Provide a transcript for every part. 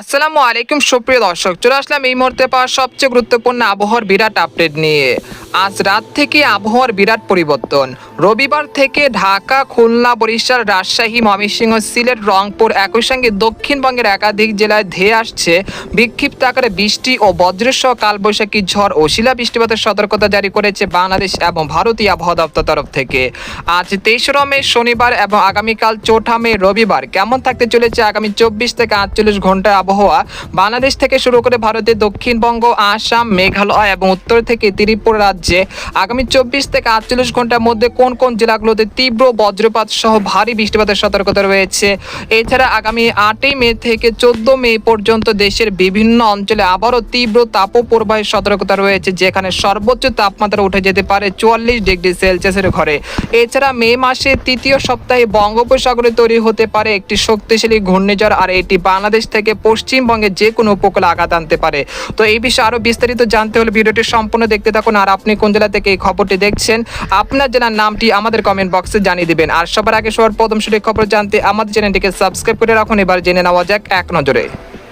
আসসালামু আলাইকুম সুপ্রিয় দর্শক, চলে আসলাম এই মুহূর্তে পাওয়া সবচেয়ে গুরুত্বপূর্ণ আবহাওয়ার বিরাট আপডেট নিয়ে। আজ রাত থেকে আবহাওয়ার বিরাট পরিবর্তন। রবিবার থেকে ঢাকা, খুলনা, বরিশাল, রাজশাহী, ময়মনসিংহ, সিলেট, রংপুর একই সঙ্গে দক্ষিণবঙ্গের একাধিক জেলায় ধেয়ে আসছে বিক্ষিপ্ত আকারে বৃষ্টি ও বজ্রসহ কালবৈশাখী ঝড় ও শিলা বৃষ্টিপাতের সতর্কতা জারি করেছে বাংলাদেশ এবং ভারতীয় আবহাওয়া দপ্তর তরফ থেকে। আজ তেইশরা মে, শনিবার এবং আগামীকাল চৌঠা মে, রবিবার কেমন থাকতে চলেছে আগামী চব্বিশ থেকে আটচল্লিশ ঘণ্টার আবহাওয়া? বাংলাদেশ থেকে শুরু করে ভারতের দক্ষিণবঙ্গ, আসাম, মেঘালয় এবং উত্তর থেকে ত্রিপুরা রাজ্যে আগামী চব্বিশ থেকে আটচল্লিশ ঘণ্টার মধ্যে কোন কোন জেলাগুলোতে তীব্র বজ্রপাত সহ ভারী বৃষ্টিপাতের সতর্কতা রয়েছে? এছাড়া আগামী আটই মে থেকে চোদ্দ মে পর্যন্ত দেশের বিভিন্ন অঞ্চলে আবারও তীব্র তাপপ্রবাহের সতর্কতা রয়েছে, যেখানে সর্বোচ্চ তাপমাত্রা উঠে যেতে পারে চুয়াল্লিশ ডিগ্রি সেলসিয়াসের ঘরে। এছাড়া মে মাসে তৃতীয় সপ্তাহে বঙ্গোপসাগরে তৈরি হতে পারে একটি শক্তিশালী ঘূর্ণিঝড়, আর এটি বাংলাদেশ থেকে পশ্চিমবঙ্গে যে কোনো উপকূলে আঘাত আনতে পারে। তো এই বিষয়ে আরও বিস্তারিত জানতে হলে ভিডিওটি সম্পূর্ণ দেখতে থাকুন, আর আপনি কোন জেলা থেকে এই খবরটি দেখছেন, আপনার জেলার নামটি আমাদের কমেন্ট বক্সে জানিয়ে দেবেন। আর সবার আগে সবার প্রথম সঠিক খবর জানতে আমাদের চ্যানেলটিকে সাবস্ক্রাইব করে রাখুন। এবার জেনে নেওয়া যাক এক নজরে।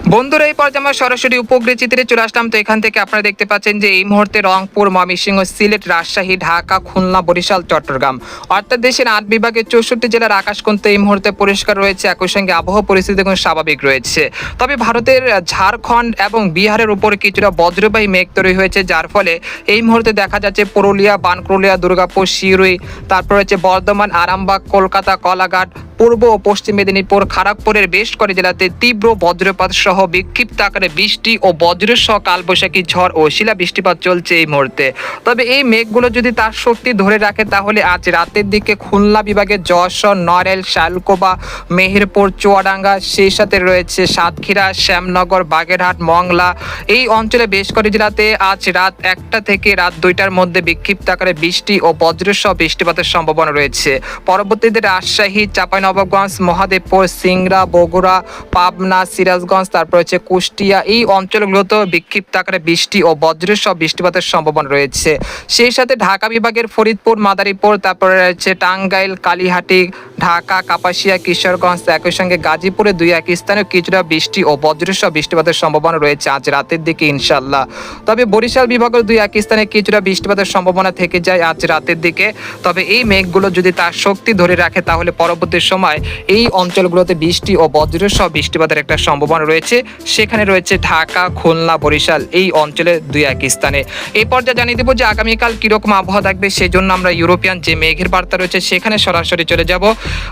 বন্ধুরা, এই পর্যায়ে আমরা সরাসরি উপগ্রহ চিত্রে চলে আসলাম। তো এখান থেকে আপনারা দেখতে পাচ্ছেন যে এই মুহূর্তে রংপুর, ময়মনসিংহ, সিলেট, রাজশাহী, ঢাকা, খুলনা, বরিশাল, চট্টগ্রাম অর্থাৎ দেশের আট বিভাগের চৌষট্টি জেলার আকাশ কিন্তু এই মুহূর্তে পরিষ্কার রয়েছে। একই সঙ্গে আবহাওয়া পরিস্থিতি এখন স্বাভাবিক রয়েছে। তবে ভারতের ঝাড়খণ্ড এবং বিহারের উপর কিছুটা বজ্রবাহী মেঘ তৈরি হয়েছে, যার ফলে এই মুহূর্তে দেখা যাচ্ছে পুরুলিয়া বানকুরুলিয়া দুর্গাপুর শিরুই তারপর রয়েছে বর্ধমান, আরামবাগ, কলকাতা, কলাঘাট পূর্ব ও পশ্চিম মেদিনীপুর খড়গপুরের বেশ কয়েক জেলাতে তীব্র বজ্রপাত সহ বিক্ষিপ্ত আকারে বৃষ্টি ও বজ্র সহ কালবৈশাখী ঝড় ও শিলা বৃষ্টিপাত চলছে এই মুহূর্তে। তবে এই মেঘগুলো যদি তার শক্তি ধরে রাখে, তাহলে আজ রাতের দিকে খুলনা বিভাগের যশোর নড়েল শালকোবা, মেহেরপুর, চুয়াডাঙ্গা, সেই সাথে রয়েছে সাতক্ষীরা, শ্যামনগর, বাগেরহাট, মংলা। এই অঞ্চলে বেশ কয়েক জেলাতে আজ রাত একটা থেকে রাত দুইটার মধ্যে বিক্ষিপ্ত আকারে বৃষ্টি ও বজ্র সহ বৃষ্টিপাতের সম্ভাবনা রয়েছে। পরবর্তীতে রাজশাহী চাঁপাইনবাবগঞ্জ মহাদেবপুর, সিংড়া, বগুড়া, পাবনা, সিরাজগঞ্জ, তারপর হচ্ছে কুষ্টিয়া, এই অঞ্চলগুলোতেও বিক্ষিপ্ত আকারে বৃষ্টি ও বজ্র সব বৃষ্টিপাতের সম্ভাবনা রয়েছে। সেই সাথে ঢাকা বিভাগের ফরিদপুর, মাদারীপুর, তারপরে রয়েছে টাঙ্গাইল, কালীহাটি ঢাকা, কাপাসিয়া, কিশোরগঞ্জ একই সঙ্গে গাজীপুরে দুই এক স্থানে কিছুটা বৃষ্টি ও বজ্র সহ বৃষ্টিপাতের সম্ভাবনা রয়েছে আজ রাতের দিকে ইনশাল্লাহ তবে বরিশাল বিভাগের দুই এক স্থানে কিছুটা বৃষ্টিপাতের সম্ভাবনা থেকে যায় আজ রাতের দিকে। তবে এই মেঘগুলো যদি তার শক্তি ধরে রাখে, তাহলে পরবর্তী সময় এই অঞ্চলগুলোতে বৃষ্টি ও বজ্র সহ বৃষ্টিপাতের একটা সম্ভাবনা রয়েছে। সেখানে রয়েছে ঢাকা, খুলনা, বরিশাল এই অঞ্চলে দুই এক স্থানে। এই পর্যায়ে জানিয়ে দেবো যে আগামীকাল কীরকম আবহাওয়া থাকবে সেই জন্য আমরা ইউরোপিয়ান যে মেঘের বার্তা রয়েছে, সেখানে সরাসরি চলে যাব।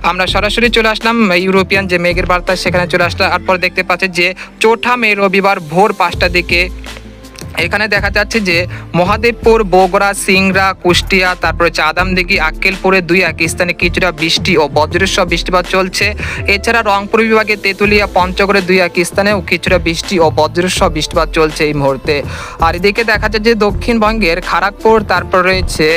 আমরা সরাসরি চলে আসলাম ইউরোপিয়ান যে মেঘের বার্তা, সেখানে চলে আসলাম। তারপর দেখতে পাচ্ছি যে চৌঠা মে রবিবার ভোর পাঁচটার দিকে এখানে দেখা যাচ্ছে যে মহাদেবপুর, বগুড়া সিংরা কুষ্টিয়া, তারপরে চাঁদামদিঘি, আক্কেলপুরে দুই এক স্থানে কিছুটা বৃষ্টি ও বজ্রসহ বৃষ্টিপাত চলছে। এছাড়া রংপুর বিভাগে তেঁতুলিয়া, পঞ্চগড়ে দুই এক স্থানেও কিছুটা বৃষ্টি ও বজ্রসহ বৃষ্টিপাত চলছে এই মুহূর্তে। আর এদিকে দেখা যাচ্ছে যে দক্ষিণবঙ্গের খড়গপুর তারপর রয়েছে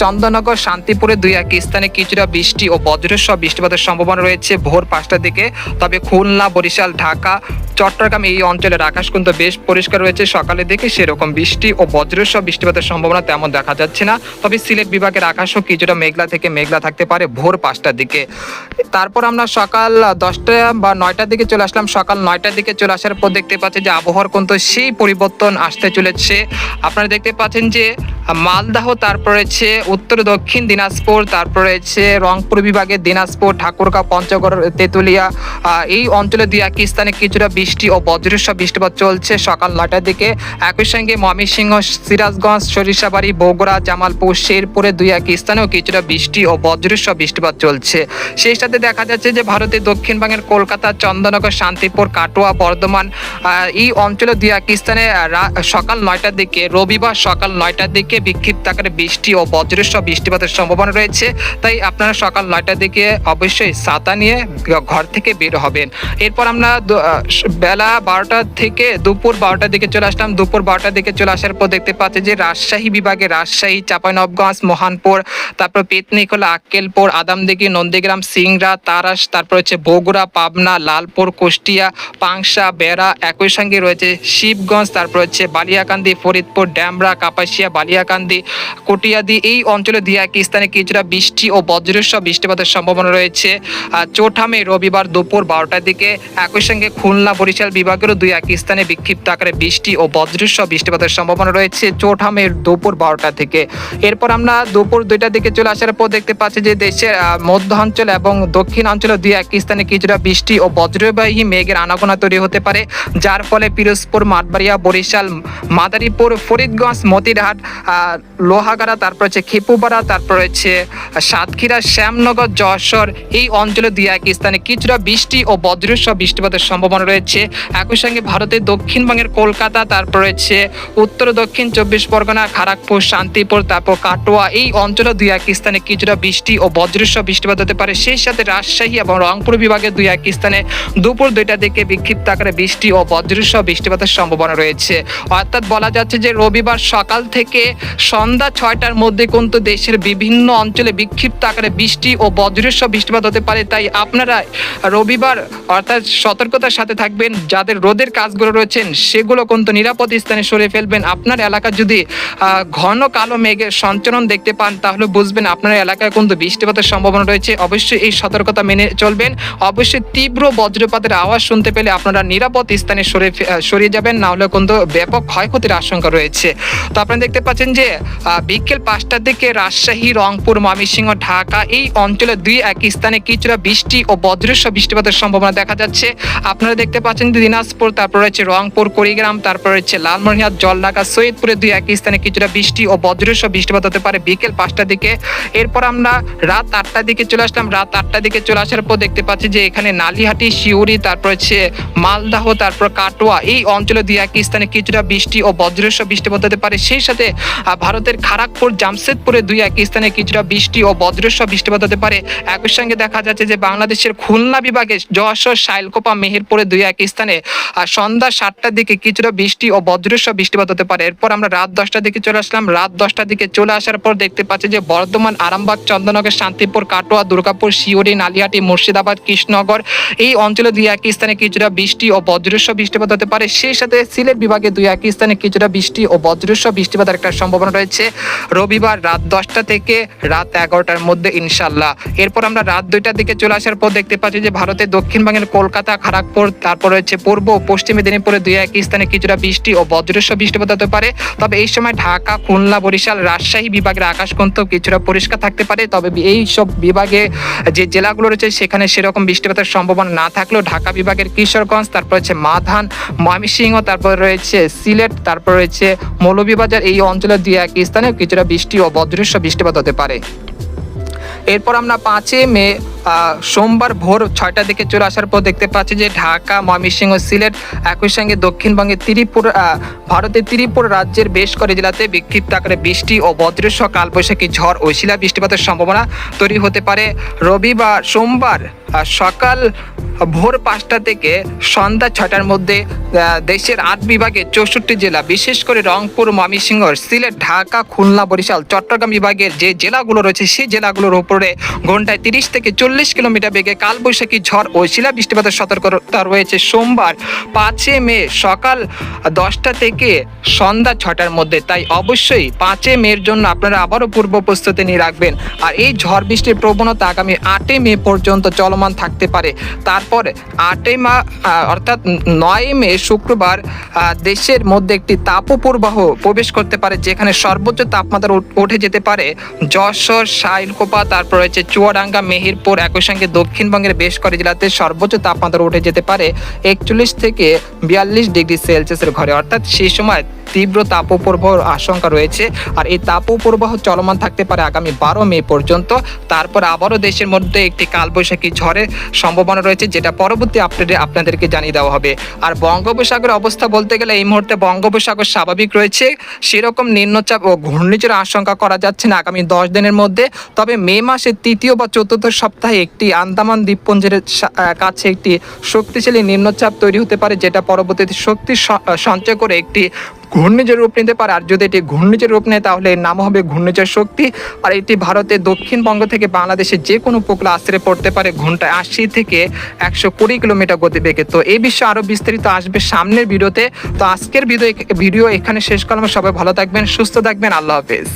চন্দননগর, শান্তিপুরে দুই এক স্থানে কিছুটা বৃষ্টি ও বজ্রসহ বৃষ্টিপাতের সম্ভাবনা রয়েছে ভোর পাঁচটার দিকে। তবে খুলনা, বরিশাল, ঢাকা, চট্টগ্রাম এই অঞ্চলের আকাশ কিন্তু বেশ পরিষ্কার রয়েছে। সকালের দিকে সেরকম বৃষ্টি ও বজ্রসহ বৃষ্টিপাতের সম্ভাবনা তেমন দেখা যাচ্ছে না। তবে সিলেট বিভাগের আকাশও কিছুটা মেঘলা থেকে মেঘলা থাকতে পারে ভোর পাঁচটার দিকে। তারপর আমরা সকাল দশটা বা নয়টার দিকে চলে আসলাম। সকাল নয়টার দিকে চলে আসার পর দেখতে পাচ্ছি যে আবহাওয়ার কিন্তু সেই পরিবর্তন আসতে চলেছে। আপনারা দেখতে পাচ্ছেন যে মালদাহ, তারপর রয়েছে উত্তর, দক্ষিণ দিনাজপুর, তারপর রয়েছে রংপুর বিভাগের দিনাজপুর, ঠাকুরগাঁও, পঞ্চগড়, তেঁতুলিয়া এই অঞ্চলে দুই এক স্থানে কিছুটা বৃষ্টি ও বজ্রসহ বৃষ্টিপাত চলছে সকাল নয়টার দিকে। একই সঙ্গে ময়মনসিংহ, সিরাজগঞ্জ, সরিষাবাড়ি, বগুড়া, জামালপুর, শেরপুরে দুই এক স্থানেও কিছুটা বৃষ্টি ও বজ্রসহ বৃষ্টিপাত চলছে। সেই সাথে দেখা যাচ্ছে যে ভারতের দক্ষিণবঙ্গের কলকাতা, চন্দননগর, শান্তিপুর, কাটোয়া, বর্ধমান এই অঞ্চলে দুই এক স্থানে সকাল নয়টার দিকে, রবিবার সকাল নয়টার দিকে বিক্ষিপ্ত আকারে বৃষ্টি ও বজ্রসহ বৃষ্টিপাতের সম্ভাবনা রয়েছে। তাই আপনারা সকাল নয়টার দিকে অবশ্যই ছাতা নিয়ে ঘর থেকে বের হবেন। এরপর আমরা বেলা বারোটা থেকে দুপুর বারোটার দিকে চলে আসলাম। দুপুর বারোটার দিকে চলে আসার পর দেখতে পাচ্ছি যে রাজশাহী বিভাগে রাজশাহী, চাঁপাইনবগঞ্জ, মহানপুর, তারপর পেতনিখোলা আক্কেলপুর, আদামদিঘি, নন্দীগ্রাম সিংরা তারাস, তারপর হচ্ছে বগুড়া, পাবনা, লালপুর, কুষ্টিয়া, পাংশা, বেড়া একই সঙ্গে রয়েছে শিবগঞ্জ, তারপর হচ্ছে বালিয়াকান্দি, ফরিদপুর, ড্যামরা, কাপাসিয়া, বালিয়াকান্দি কটিয়াদি এই অঞ্চলে দিয়ে এক স্থানে কিছুটা বৃষ্টি ও বজ্রসহ বৃষ্টিপাতের সম্ভাবনা রয়েছে। আর চৌঠা রবিবার দুপুর বারোটার দিকে একই সঙ্গে খুলনা বরিশাল বিভাগেরও দুই একই স্থানে বিক্ষিপ্ত আকারে বৃষ্টি ও বজ্রসহ বৃষ্টিপাতের সম্ভাবনা রয়েছে চোঠামের দুপুর বারোটা থেকে এরপর আমরা দুপুর দুইটার দিকে চলে আসার পর দেখতে পাচ্ছি যে দেশের আহ, মধ্য অঞ্চল এবং দক্ষিণ অঞ্চলে দুই একই স্থানে কিছুটা বৃষ্টি ও বজ্রবাহী মেঘের আনাগোনা তৈরি হতে পারে যার ফলে পিরোজপুর মাঠবাড়িয়া বরিশাল মাদারীপুর ফরিদগঞ্জ মতিরহাট লোহাগাড়া তারপর হচ্ছে খেপুপাড়া, তারপর হচ্ছে সাতক্ষীরা, শ্যামনগর, যশোর, এই অঞ্চলে দুই এক স্থানে। কিছুটা বৃষ্টি ও বজ্রসহ বৃষ্টিপাতের সম্ভাবনা রয়েছে। একই সঙ্গে ভারতের দক্ষিণবঙ্গের কলকাতা, তারপর রয়েছে উত্তর, দক্ষিণ চব্বিশ পরগনা খড়গপুর শান্তিপুর, তারপর কাটোয়া, এই অঞ্চলে দুই এক স্থানে কিছুটা বৃষ্টি ও বজ্রসহ বৃষ্টিপাত হতে পারে। সেই সাথে রাজশাহী এবং রংপুর বিভাগের দুই এক স্থানে দুপুর দুইটা দিকে বিক্ষিপ্ত আকারে বৃষ্টি ও বজ্রসহ বৃষ্টিপাতের সম্ভাবনা রয়েছে। অর্থাৎ বলা যাচ্ছে যে রবিবার সকাল থেকে সন্ধ্যা ছয়টার মধ্যে কিন্তু দেশের বিভিন্ন অঞ্চলে বিক্ষিপ্ত আকারে বৃষ্টি ও বজ্রসহ বৃষ্টিপাত হতে পারে, তাই আপনারা রবিবার অর্থাৎ সতর্কতার সাথে থাকবেন। যাদের রোদের কাজগুলো রয়েছেন, সেগুলো কিন্তু নিরাপদ স্থানে সরে ফেলবেন। আপনার এলাকা যদি ঘন কালো মেঘের সঞ্চরণ দেখতে পান, তাহলে বুঝবেন আপনার এলাকায় কিন্তু বৃষ্টিপাতের সম্ভাবনা রয়েছে। অবশ্যই এই সতর্কতা মেনে চলবেন। অবশ্যই তীব্র বজ্রপাতের আওয়াজ শুনতে পেলে আপনারা নিরাপদ স্থানে সরে সরিয়ে যাবেন না হলে কিন্তু ব্যাপক ক্ষয়ক্ষতির আশঙ্কা রয়েছে। তো আপনারা দেখতে পাচ্ছেন যে বিকেল পাঁচটার দিকে রাজশাহী, রংপুর, ময়মনসিংহ, ঢাকা এই অঞ্চলে দুই এক স্থানে কিছুটা বৃষ্টি ও বজ্রসহ বৃষ্টিপাতের সম্ভাবনা দেখা যাচ্ছে। আপনারা দেখতে পাচ্ছেন দিনাজপুর, তারপর রয়েছে রংপুর, কুড়িগ্রাম, তারপর রয়েছে লালমনিরহাট, জলঢাকা, সৈয়দপুরে দুই এক স্থানে কিছুটা বৃষ্টি ও বজ্রসহ বৃষ্টিপাত হতে পারে বিকেল পাঁচটার দিকে। এরপর আমরা রাত আটটার দিকে চলে আসলাম। রাত আটটার দিকে চলে আসার পর দেখতে পাচ্ছি যে এখানে নালিহাটি, শিউরি, তারপর হচ্ছে মালদাহ, তারপর কাটোয়া এই অঞ্চলে দুই এক স্থানে কিছুটা বৃষ্টি ও বজ্রসহ বৃষ্টিপাত হতে পারে। সেই সাথে ভারতের খড়গপুর জামশেদপুরে দুই এক স্থানে কিছুটা বৃষ্টি ও বজ্রসহ বৃষ্টিপাত হতে পারে। একই সঙ্গে দেখা যাচ্ছে যে বাংলাদেশের খুলনা বিভাগে যশোর, শাইলকোপা, মেহেরপুরে দুই এক স্থানে সন্ধ্যা সাতটার দিকে কিছুটা বৃষ্টি ও বজ্রসহ বৃষ্টিপাত হতে পারে। এরপর আমরা রাত দশটার দিকে চলে আসলাম। রাত দশটার দিকে চলে আসার পর দেখতে পাচ্ছি যে বর্ধমান, আরামবাগ, চন্দ্রনগর, শান্তিপুর, কাটোয়া, দুর্গাপুর শিউরি নালিয়াটি মুর্শিদাবাদ, কৃষ্ণনগর এই অঞ্চলে দুই এক স্থানে কিছুটা বৃষ্টি ও বজ্রসহ বৃষ্টিপাত হতে পারে। সেই সাথে সিলেট বিভাগে দুই এক স্থানে কিছুটা বৃষ্টি ও বজ্রসহ বৃষ্টিপাতের একটা সম্ভাবনা রয়েছে। রবিবার রাত দশটা থেকে রাত এগারোটার মধ্যে ইনশাল্লাহ এরপর আমরা রাত দুইটার দিকে চলে আসার পর দেখতে পাচ্ছি যে ভারতের দক্ষিণবঙ্গের কলকাতা খড়গপুর তারপর রয়েছে পূর্ব, পশ্চিম মেদিনীপুরে দুই এক স্থানে কিছুটা বৃষ্টি ও বজ্রসহ বৃষ্টিপাত হতে পারে। তবে এই সময় ঢাকা, খুলনা, বরিশাল, রাজশাহী বিভাগের আকাশ কিন্তু কিছুটা পরিষ্কার থাকতে পারে। তবে এই সব বিভাগে যে জেলাগুলো রয়েছে সেখানে সেরকম বৃষ্টিপাতের সম্ভাবনা না থাকলেও ঢাকা বিভাগের কিশোরগঞ্জ, তারপর হচ্ছে মাধান, ময়মনসিংহ, তারপর রয়েছে সিলেট, তারপর রয়েছে মৌলভীবাজার, এই অঞ্চলের দুই এক স্থানে কিছুটা বৃষ্টি ও বজ্রসহ বৃষ্টিপাত হতে পারে। এরপর আমরা পাঁচই মে সোমবার ভোর ছয়টার দিকে চলে আসার পর দেখতে পাচ্ছি যে ঢাকা, ময়মনসিংহ, সিলেট, একই সঙ্গে দক্ষিণবঙ্গের ত্রিপুরা ভারতের ত্রিপুরা রাজ্যের বেশ করে জেলাতে বিক্ষিপ্ত আকারে বৃষ্টি ও বজ্রসহ কালবৈশাখী ঝড় ও শিলা বৃষ্টিপাতের সম্ভাবনা তৈরি হতে পারে। রবিবার, সোমবার সকাল ভোর পাঁচটা থেকে সন্ধ্যা ছটার মধ্যে দেশের আট বিভাগে চৌষট্টি জেলা, বিশেষ করে রংপুর, ময়মনসিংহ, সিলেট, ঢাকা, খুলনা, বরিশাল, চট্টগ্রাম বিভাগের যে জেলাগুলো রয়েছে সেই জেলাগুলোর উপরে ঘন্টায় তিরিশ থেকে চল্লিশ কিলোমিটার বেগে কালবৈশাখী ঝড় ও শিলা বৃষ্টিপাতের সতর্কতা রয়েছে সোমবার, পাঁচে মে সকাল দশটা থেকে সন্ধ্যা ছটার মধ্যে। তাই অবশ্যই পাঁচে মের জন্য আপনারা আবারও পূর্ব প্রস্তুতি নিয়ে রাখবেন। আর এই ঝড় বৃষ্টির প্রবণতা আগামী আটই মে পর্যন্ত চলমান থাকতে পারে। তারপর আটই মা অর্থাৎ নয় মে শুক্রবার দেশের মধ্যে একটি তাপপ্রবাহ প্রবেশ করতে পারে, যেখানে সর্বোচ্চ তাপমাত্রা উঠে যেতে পারে যশোর, শাইলকোপা, তারপর রয়েছে চুয়াডাঙ্গা, মেহেরপুর, একই সঙ্গে দক্ষিণবঙ্গের বেশ কয়েক জেলাতে সর্বোচ্চ তাপমাত্রা উঠে যেতে পারে একচল্লিশ থেকে বিয়াল্লিশ ডিগ্রি সেলসিয়াসের ঘরে। অর্থাৎ সেই সময় তীব্র তাপপ্রবাহর আশঙ্কা রয়েছে আর এই তাপপ্রবাহ চলমান থাকতে পারে আগামী বারো মে পর্যন্ত। তারপর আবারও দেশের মধ্যে একটি কালবৈশাখী ঝড়ের সম্ভাবনা রয়েছে, যেটা পরবর্তী আপডেটে আপনাদেরকে জানিয়ে দেওয়া হবে। আর বঙ্গোপসাগরের অবস্থা বলতে গেলে এই মুহূর্তে বঙ্গোপসাগর স্বাভাবিক রয়েছে। সেরকম নিম্নচাপ ও ঘূর্ণিঝড়ের আশঙ্কা করা যাচ্ছে না আগামী দশ দিনের মধ্যে। তবে মে মাসের তৃতীয় বা চতুর্থ সপ্তাহে একটি আন্দামান দ্বীপপুঞ্জের কাছে একটি শক্তিশালী নিম্নচাপ তৈরি হতে পারে, যেটা পরবর্তীতে শক্তি সঞ্চয় করে একটি ঘূর্ণিঝড় রূপ নিতে পারে। আর যদি এটি ঘূর্ণিঝড় রূপ নেয়, তাহলে এর নাম হবে ঘূর্ণিঝড় শক্তি। আর এটি ভারতের দক্ষিণবঙ্গ থেকে বাংলাদেশের যে কোনো উপকূলে আশ্রয় পড়তে পারে ঘন্টায় আশি থেকে একশো কুড়ি কিলোমিটার গতিবেগে। তো এই বিষয়ে আরও বিস্তারিত আসবে সামনের ভিডিওতে। তো আজকের ভিডিও ভিডিও এখানে শেষ করলাম। সবাই ভালো থাকবেন, সুস্থ থাকবেন। আল্লাহ হাফেজ।